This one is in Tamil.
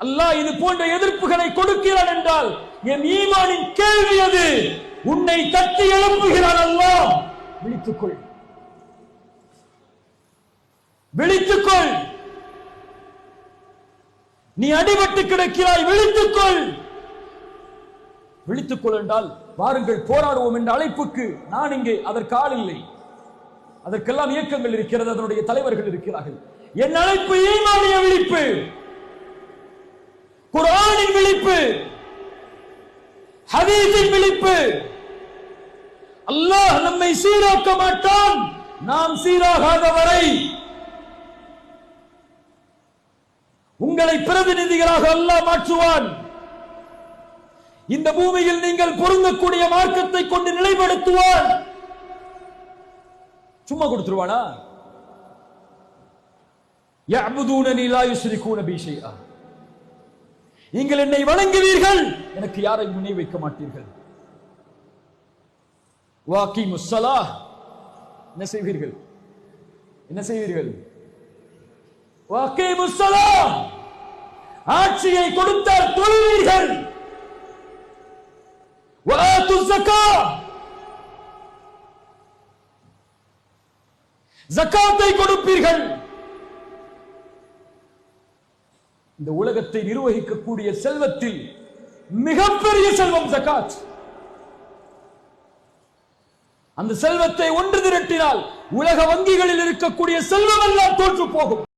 அல்லாஹ் இது போன்ற எதிர்ப்புகளை கொடுக்கிறான் என்றால் என் ஈமானின் கேள்வி அது. உன்னை தட்டி எழுப்புகிறான் அல்லாஹ். விழித்துக்கொள். விழித்துக்கொள். நீ அடிபட்டு கிடக்கிறாய் விழித்துக்கொள். விழித்துக்கொள் என்றால் வாருங்கள் போராடுவோம் என்ற அழைப்புக்கு நான் இங்கே அதற்கு ஆள் இல்லை. அதற்கெல்லாம் இயக்கங்கள் இருக்கிறது அதனுடைய தலைவர்கள் இருக்கிறார்கள். என் அழைப்பு ஈமானிய விழிப்பு. குர்ஆனின் விழிப்பு ஹதீஸின் விழிப்பு அல்லாஹ் நம்மை சீராக்க மாட்டான் நாம் சீராகாத வரை உங்களை பிரதிநிதிகளாக அல்லாஹ் மாற்றுவான் இந்த பூமியில் நீங்கள் பொருந்தக்கூடிய மார்க்கத்தை கொண்டு நிலைப்படுத்துவான் சும்மா கொடுத்துருவானா يعبدونني لا يشركون بي شيئا நீங்கள் என்னை வணங்குவீர்கள். எனக்கு யாரை முனை வைக்க மாட்டீர்கள்? வாக்கி முசலா என்ன செய்வீர்கள்? என்ன செய்வீர்கள்? வாக்கி முசலா ஆட்சியை கொடுத்தால் தொழுவீர்கள். ஜக்காத்தை கொடுப்பீர்கள். இந்த உலகத்தை நிர்வகிக்கக்கூடிய செல்வத்தில் மிகப்பெரிய செல்வம் ஜக்காத். அந்த செல்வத்தை ஒன்று திரட்டினால் உலக வங்கிகளில் இருக்கக்கூடிய செல்வம் எல்லாம் தோற்று போகும்.